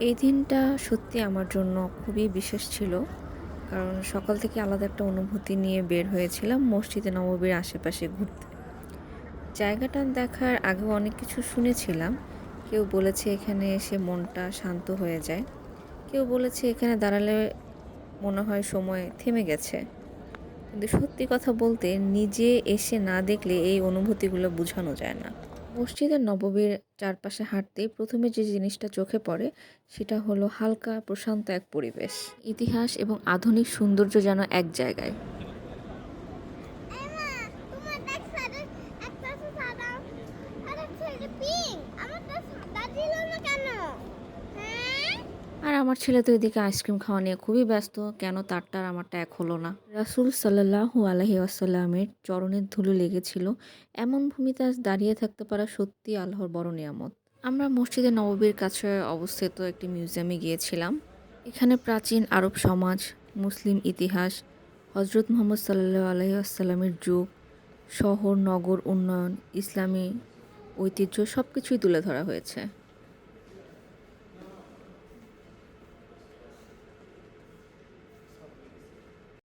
এই দিনটা সত্যি আমার জন্য খুবই বিশেষ ছিল। কারণ সকাল থেকে আলাদা একটা অনুভূতি নিয়ে বের হয়েছিলাম মসজিদে নববীর আশেপাশে ঘুরতে। জায়গাটা দেখার আগেও অনেক কিছু শুনেছিলাম। কেউ বলেছে এখানে এসে মনটা শান্ত হয়ে যায়। কেউ বলেছে এখানে দাঁড়ালে মনে হয় সময় থেমে গেছে। কিন্তু সত্যি কথা বলতে নিজে এসে না দেখলে এই অনুভূতিগুলো বোঝানো যায় না। মসজিদের নববীর চারপাশে হাঁটতে প্রথমে যে জিনিসটা চোখে পড়ে, সেটা হলো হালকা প্রশান্ত এক পরিবেশ। ইতিহাস এবং আধুনিক সৌন্দর্য যেন এক জায়গায়। আমার ছেলে তো এদিকে আইসক্রিম খাওয়া নিয়ে খুবই ব্যস্ত। কেন তারটা আর আমারটা এক হলো না। রাসুল সাল্লাহু আলহি আসাল্লামের চরণের ধুলো লেগেছিল। এমন ভূমিতে আজ দাঁড়িয়ে থাকতে পারা সত্যি আল্লাহর বড় নিয়ামত। আমরা মসজিদে নববীর কাছে অবস্থিত একটি মিউজিয়ামে গিয়েছিলাম। এখানে প্রাচীন আরব সমাজ, মুসলিম ইতিহাস হজরত মোহাম্মদ সাল্লাহ আলহি আসাল্লামের যুগ, শহর, নগর, উন্নয়ন, ইসলামী ঐতিহ্য সব কিছুই তুলে ধরা হয়েছে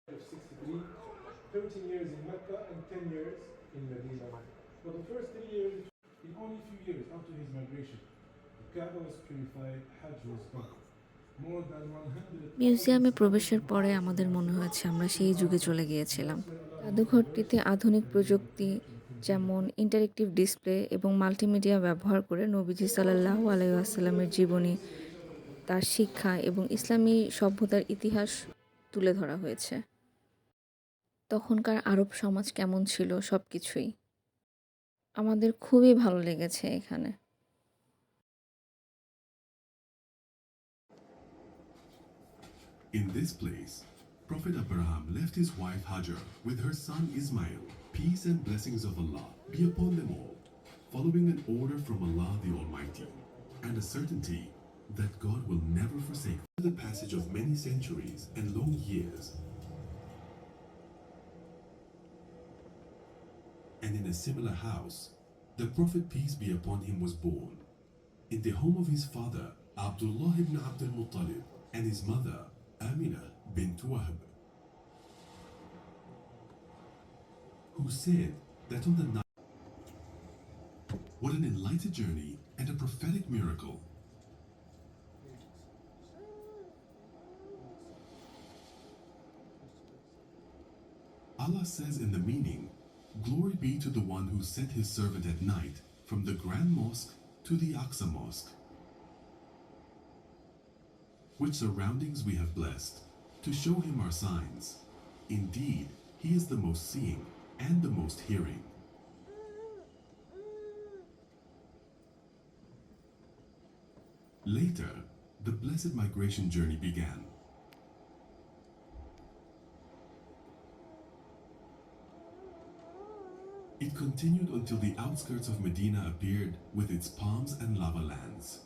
of 63, 13 years in Mecca and 10 years in Medina. For the first three years, in only few years after his migration, the Kaaba was purified, Hajj was done. More than 100 মিউজিয়ামে প্রবেশের পরে আমাদের মনে হয়েছে আমরা সেই যুগে চলে গিয়েছিলাম জাদুঘরটিতে আধুনিক প্রযুক্তি যেমন ইন্টারেক্টিভ ডিসপ্লে এবং মাল্টিমিডিয়া ব্যবহার করে নবীজি সাল্লাহ আলাইসাল্লামের জীবনী তার শিক্ষা এবং ইসলামী সভ্যতার ইতিহাস তুলে ধরা হয়েছে তখনকার আরব সমাজ কেমন ছিল সব কিছুই আমাদের খুবই ভালো লেগেছে এখানে In this place, Prophet Abraham left his wife Hajar with her son Ismail. Peace and blessings of Allah be upon them all, following an order from Allah the Almighty, and a certainty that God will never forsake the passage of many centuries and long years. And in a similar house, the Prophet, peace be upon him, was born. In the home of his father, Abdullah ibn Abdul Muttalib, and his mother, Amina bint Wahb, who said that on the night. What an enlightened journey and a prophetic miracle. Allah says in the meaning, Glory be to the one who sent his servant at night from the Grand Mosque to the Aqsa Mosque. Which surroundings we have blessed, to show him our signs. Indeed, he is the most seeing and the most hearing. Later, the blessed migration journey began. It continued until the outskirts of Medina appeared with its palms and lava lands.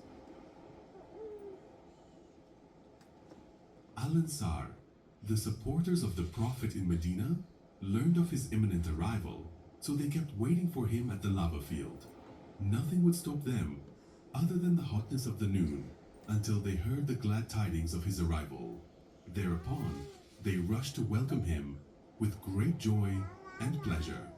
Al Ansar, the supporters of the Prophet in Medina, learned of his imminent arrival, so they kept waiting for him at the lava field. Nothing would stop them other than the hotness of the noon until they heard the glad tidings of his arrival. Thereupon, they rushed to welcome him with great joy and pleasure.